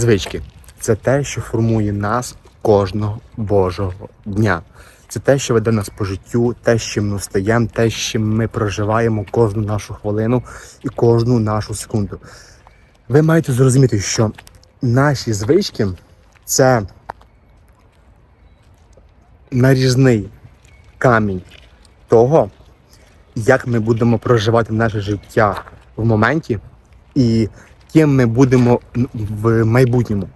Звички це те, що формує нас кожного божого дня. Це те, що веде нас по життю, те, з чим ми встаємо, те, з чим ми проживаємо кожну нашу хвилину і кожну нашу секунду. Ви маєте зрозуміти, що наші звички це нарізний камінь того, як ми будемо проживати наше життя в моменті і ким ми будемо в майбутньому.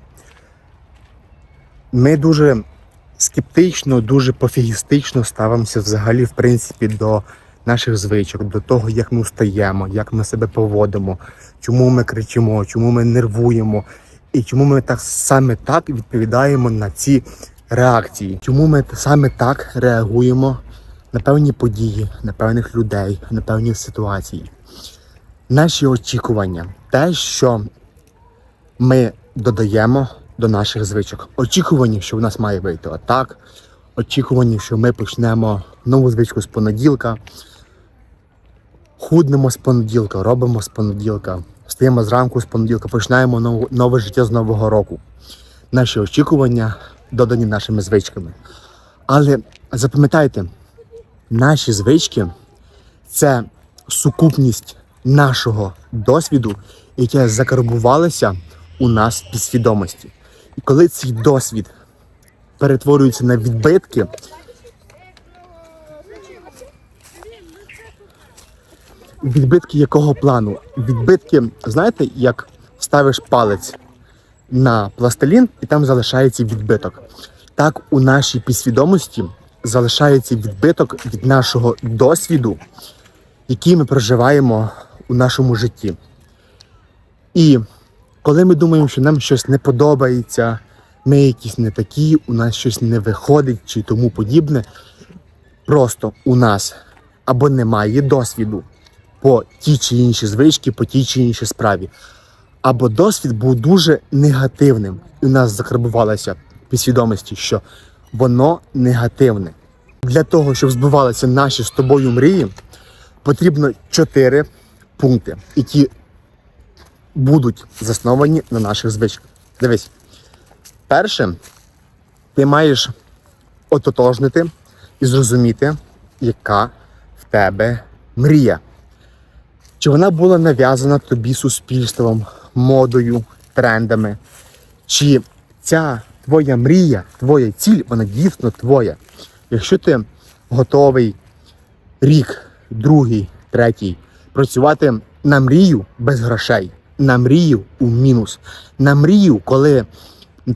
Ми дуже скептично, дуже пофігістично ставимося взагалі, в принципі, до наших звичок, до того, як ми встаємо, як ми себе поводимо, чому ми кричимо, чому ми нервуємо, і чому ми так саме так відповідаємо на ці реакції, чому ми саме так реагуємо на певні події, на певних людей, на певні ситуації. Наші очікування, те, що ми додаємо до наших звичок. Очікування, що в нас має вийти отак. Очікування, що ми почнемо нову звичку з понеділка. Худнемо з понеділка, робимо з понеділка, встаємо зранку з понеділка, починаємо нове, нове життя з нового року. Наші очікування додані нашими звичками. Але запам'ятайте, наші звички це сукупність нашого досвіду, яке закарбувалося у нас підсвідомості. І коли цей досвід перетворюється на відбитки, відбитки якого плану? Відбитки, знаєте, як ставиш палець на пластилін і там залишається відбиток. Так у нашій підсвідомості залишається відбиток від нашого досвіду, який ми проживаємо у нашому житті. І коли ми думаємо, що нам щось не подобається, ми якісь не такі, у нас щось не виходить чи тому подібне, просто у нас або немає досвіду по тій чи іншій звичці, по тій чи іншій справі, або досвід був дуже негативним, і у нас закарбувалося підсвідомості, що воно негативне. Для того, щоб збувалися наші з тобою мрії, потрібно чотири пункти, які будуть засновані на наших звичках. Дивись, перше, ти маєш ототожнити і зрозуміти, яка в тебе мрія. Чи вона була нав'язана тобі суспільством, модою, трендами? Чи ця твоя мрія, твоя ціль, вона дійсно твоя? Якщо ти готовий рік, другий, третій працювати на мрію без грошей, на мрію у мінус, на мрію, коли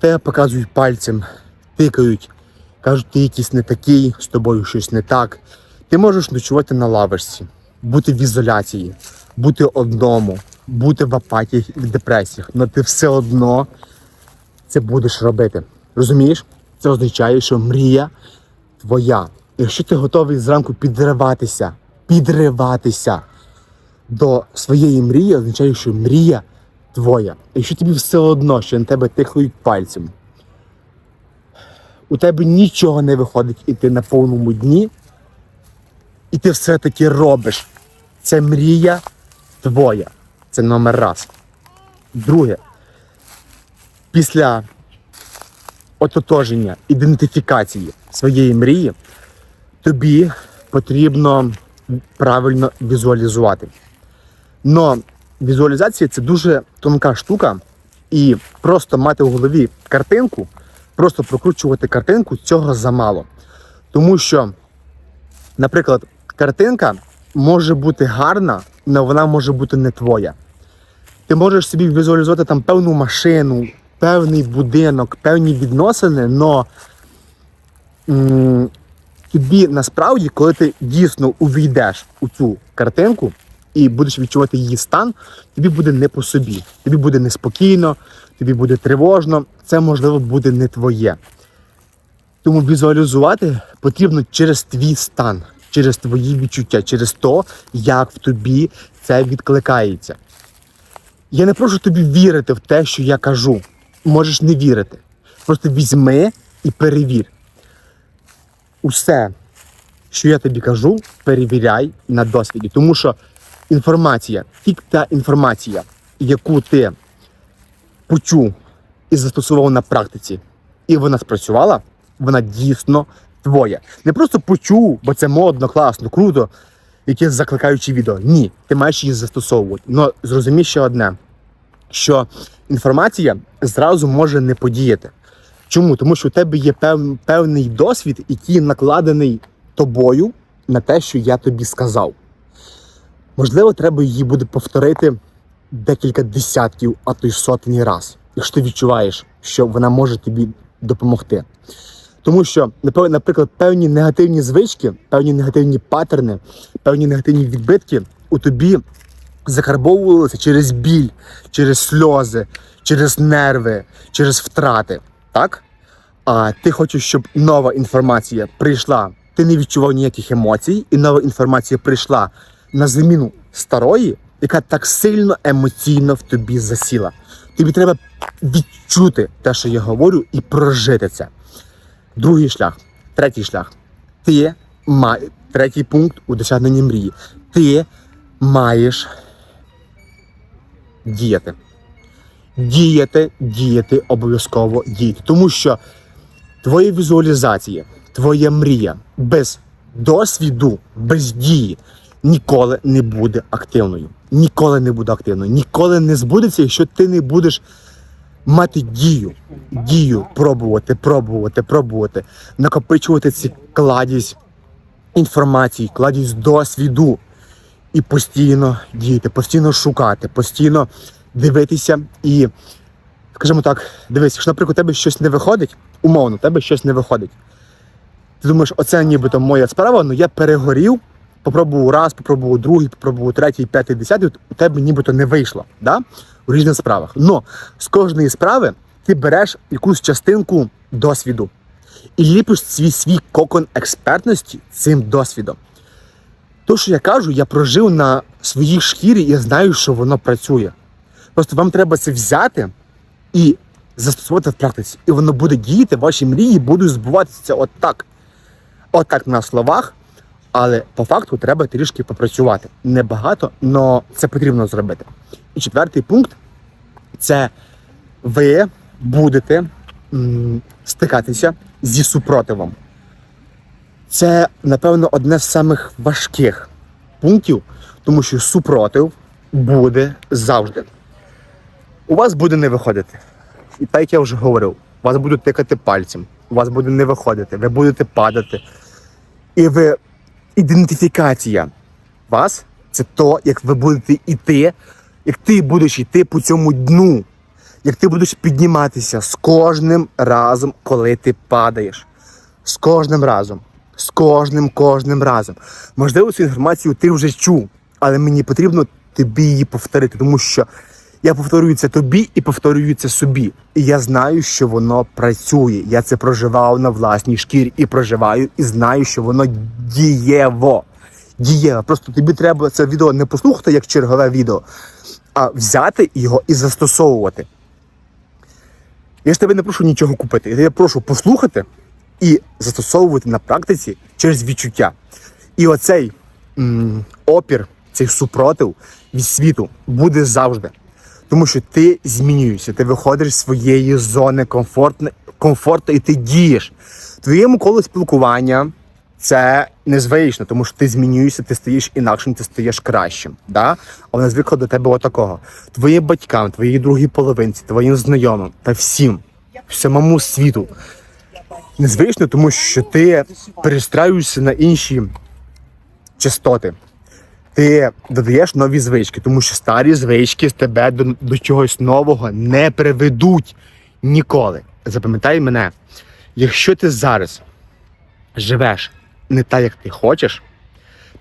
тебе показують пальцем, тикають, кажуть, ти якийсь не такий, з тобою щось не так. Ти можеш ночувати на лавочці, бути в ізоляції, бути одному, бути в апатії і в депресіях, але ти все одно це будеш робити. Розумієш? Це означає, що мрія твоя. Якщо ти готовий зранку підриватися, підриватися до своєї мрії, означає, що мрія твоя. Якщо тобі все одно, що на тебе тихають пальцем, у тебе нічого не виходить, і ти на повному дні, і ти все-таки робиш. Це мрія твоя. Це номер раз. Друге, після ототоження, ідентифікації своєї мрії, тобі потрібно правильно візуалізувати. Но візуалізація це дуже тонка штука, і просто мати в голові картинку, просто прокручувати картинку цього замало. Тому що, наприклад, картинка може бути гарна, але вона може бути не твоя. Ти можеш собі візуалізувати там певну машину, певний будинок, певні відносини, але тобі насправді, коли ти дійсно увійдеш у цю картинку і будеш відчувати її стан, тобі буде не по собі. Тобі буде неспокійно, тобі буде тривожно, це можливо буде не твоє. Тому візуалізувати потрібно через твій стан, через твої відчуття, через то, як в тобі це відкликається. Я не прошу тобі вірити в те, що я кажу. Можеш не вірити. Просто візьми і перевір. Усе, що я тобі кажу, перевіряй на досвіді. Тому що інформація, тільки та інформація, яку ти почув і застосував на практиці, і вона спрацювала, вона дійсно твоя. Не просто почув, бо це модно, класно, круто, якесь закликаюче відео. Ні, ти маєш її застосовувати. Но зрозумій ще одне, що інформація зразу може не подіяти. Чому? Тому що у тебе є пев, певний досвід, який накладений тобою на те, що я тобі сказав. Можливо, треба її буде повторити декілька десятків, а то й сотні раз, якщо ти відчуваєш, що вона може тобі допомогти. Тому що, наприклад, певні негативні звички, певні негативні паттерни, певні негативні відбитки у тобі закарбовувалися через біль, через сльози, через нерви, через втрати. Так? А ти хочеш, щоб нова інформація прийшла. Ти не відчував ніяких емоцій, і нова інформація прийшла на заміну старої, яка так сильно емоційно в тобі засіла. Тобі треба відчути те, що я говорю, і прожити це. Другий шлях, третій шлях. Ти маєш третій пункт у досягненні мрії. Ти маєш діяти. Діяти, діяти, обов'язково діяти. Тому що твої візуалізації, твоя мрія без досвіду, без дії ніколи не буде активною. Ніколи не буде активною. Ніколи не збудеться, якщо ти не будеш мати дію. Дію пробувати, пробувати, пробувати, накопичувати ці кладість інформації, кладість досвіду і постійно діяти, постійно шукати, постійно дивитися і, скажімо так, дивись, якщо, наприклад, у тебе щось не виходить, умовно, у тебе щось не виходить. Ти думаєш, оце нібито моя справа, але я перегорів, попробував раз, попробував другий, попробував третій, п'ятий, десятий, у тебе нібито не вийшло да? у різних справах. Но з кожної справи ти береш якусь частинку досвіду і ліпиш свій свій кокон експертності цим досвідом. То, що я кажу, я прожив на своїй шкірі і я знаю, що воно працює. Просто вам треба це взяти і застосувати в практиці. І воно буде діяти, ваші мрії будуть збуватися отак. Отак на словах, але по факту треба трішки попрацювати. Небагато, але це потрібно зробити. І четвертий пункт це ви будете м, стикатися зі супротивом. Це, напевно, одне з самих важких пунктів, тому що супротив буде завжди. У вас буде не виходити. І так як я вже говорив, вас будуть тикати пальцем, у вас буде не виходити, ви будете падати. І ви ідентифікація вас це то, як ви будете йти, як ти будеш йти по цьому дну, як ти будеш підніматися з кожним разом, коли ти падаєш. З кожним разом. З кожним кожним разом. Можливо, цю інформацію ти вже чув, але мені потрібно тобі її повторити, тому що я повторюю це тобі і повторюю це собі. І я знаю, що воно працює. Я це проживав на власній шкірі і проживаю, і знаю, що воно дієво. Дієво. Просто тобі треба це відео не послухати як чергове відео, а взяти його і застосовувати. Я ж тебе не прошу нічого купити. Я тебе прошу послухати і застосовувати на практиці через відчуття. І оцей м, опір, цей супротив від світу буде завжди. Тому що ти змінюєшся, ти виходиш з своєї зони комфортно, комфорту і ти дієш. Твоєму коло спілкування це незвично, тому що ти змінюєшся, ти стаєш інакшим, ти стаєш кращим. Да? А вона звикла до тебе отакого. Твоїм батькам, твоїй другій половинці, твоїм знайомим та всім, всьому світу. Незвично, тому що ти перестраюєшся на інші частоти. Ти додаєш нові звички, тому що старі звички з тебе до, до чогось нового не приведуть ніколи. Запам'ятай мене, якщо ти зараз живеш не так, як ти хочеш,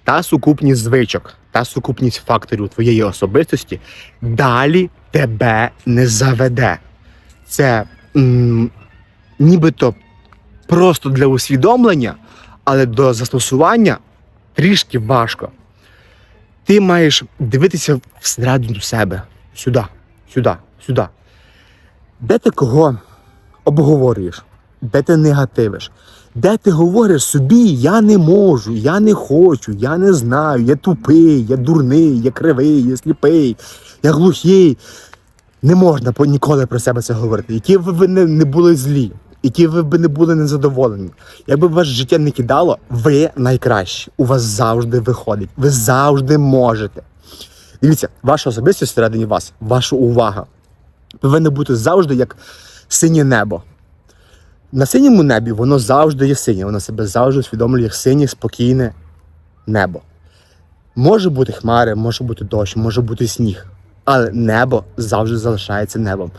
та сукупність звичок, та сукупність факторів твоєї особистості далі тебе не заведе. Це м, нібито просто для усвідомлення, але до застосування трішки важко. Ти маєш дивитися всередину себе, сюди, сюди, сюди. Де ти кого обговорюєш? Де ти негативиш? Де ти говориш собі, я не можу, я не хочу, я не знаю, я тупий, я дурний, я кривий, я сліпий, я глухий. Не можна ніколи про себе це говорити. Які б ви не, були злі, які ви б не були незадоволені. Якби ваше життя не кидало, ви найкращі. У вас завжди виходить. Ви завжди можете. Дивіться, ваша особистість всередині вас, ваша увага повинна бути завжди як синє небо. На синьому небі воно завжди є синє, воно себе завжди усвідомлює як синє, спокійне небо. Може бути хмари, може бути дощ, може бути сніг, але небо завжди залишається небом.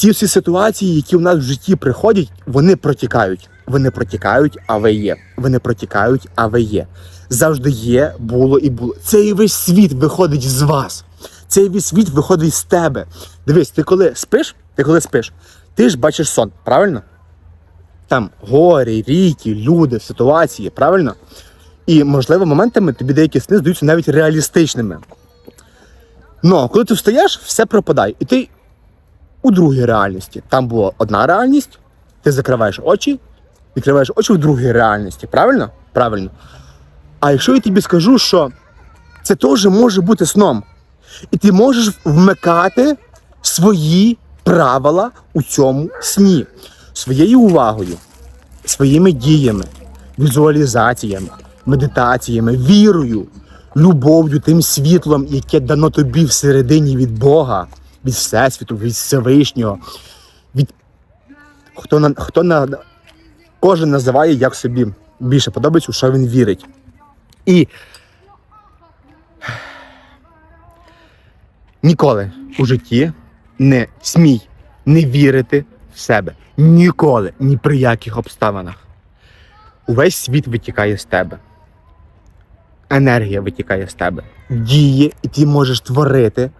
Ці всі ситуації, які в нас в житті приходять, вони протікають. Вони протікають, а ви є. Вони протікають, а ви є. Завжди є, було і було. Цей весь світ виходить з вас. Цей весь світ виходить з тебе. Дивись, ти коли спиш, ти коли спиш, ти ж бачиш сон, правильно? Там гори, ріки, люди, ситуації, правильно? І, можливо, моментами тобі деякі сни здаються навіть реалістичними. Ну, коли ти встаєш, все пропадає. І ти у другій реальності. Там була одна реальність, ти закриваєш очі, відкриваєш очі в другій реальності. Правильно? Правильно. А якщо я тобі скажу, що це теж може бути сном, і ти можеш вмикати свої правила у цьому сні своєю увагою, своїми діями, візуалізаціями, медитаціями, вірою, любов'ю, тим світлом, яке дано тобі всередині від Бога, від Всесвіту, від Всевишнього, від хто на хто на кожен називає, як собі більше подобається, у що він вірить. І ніколи у житті не смій не вірити в себе. Ніколи, ні при яких обставинах. Увесь світ витікає з тебе. Енергія витікає з тебе. Діє, і ти можеш творити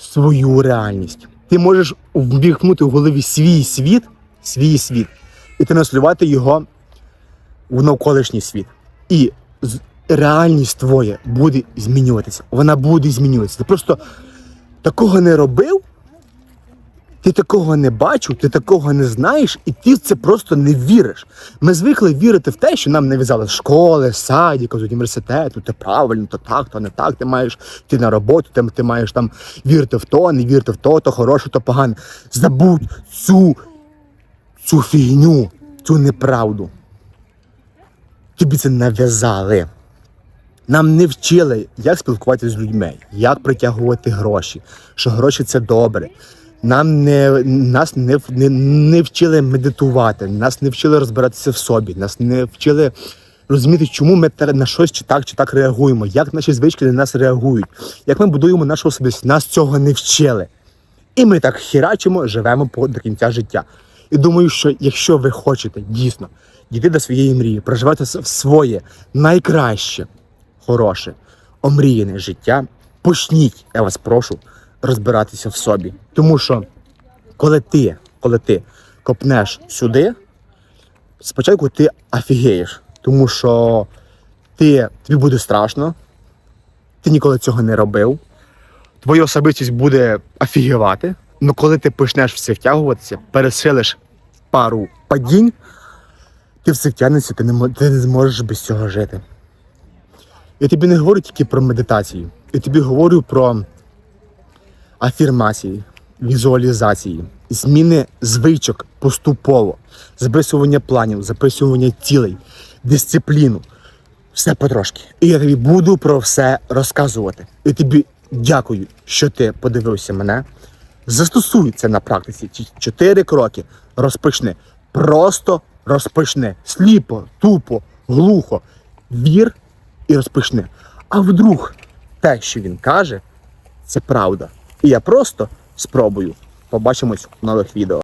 свою реальність. Ти можеш вміхнути в голові свій світ, свій світ, і транслювати його в навколишній світ. І реальність твоя буде змінюватися. Вона буде змінюватися. Ти просто такого не робив, ти такого не бачив, ти такого не знаєш, і ти в це просто не віриш. Ми звикли вірити в те, що нам нав'язали з школи, з садіка, з університету, ти правильно, то так, то не так, ти маєш йти на роботу, ти, ти маєш там вірити в то, не вірити в то, то хороше, то погане. Забудь цю, цю фігню, цю неправду. Тобі це нав'язали. Нам не вчили, як спілкуватися з людьми, як притягувати гроші, що гроші це добре. Нам не, нас не, не, не вчили медитувати, нас не вчили розбиратися в собі, нас не вчили розуміти, чому ми на щось чи так, чи так реагуємо, як наші звички на нас реагують, як ми будуємо нашу особистість. Нас цього не вчили. І ми так хірачимо, живемо по- до кінця життя. І думаю, що якщо ви хочете дійсно дійти до своєї мрії, проживати своє найкраще, хороше, омріяне життя, почніть, я вас прошу, розбиратися в собі. Тому що коли ти, коли ти копнеш сюди, спочатку ти офігеєш, тому що ти, тобі буде страшно, ти ніколи цього не робив твоя особистість буде офігівати, але коли ти почнеш в це втягуватися, пересилиш пару падінь, ти в це втягнешся, ти не, ти не зможеш без цього жити. Я тобі не говорю тільки про медитацію, я тобі говорю про афірмації, візуалізації, зміни звичок поступово, записування планів, записування цілей, дисципліну. Все потрошки. І я тобі буду про все розказувати. І тобі дякую, що ти подивився мене. Застосуй це на практиці. Ці чотири кроки. Розпочни. Просто розпочни. Сліпо, тупо, глухо. Вір і розпочни. А вдруг те, що він каже, це правда. І я просто спробую. Побачимось в нових відео.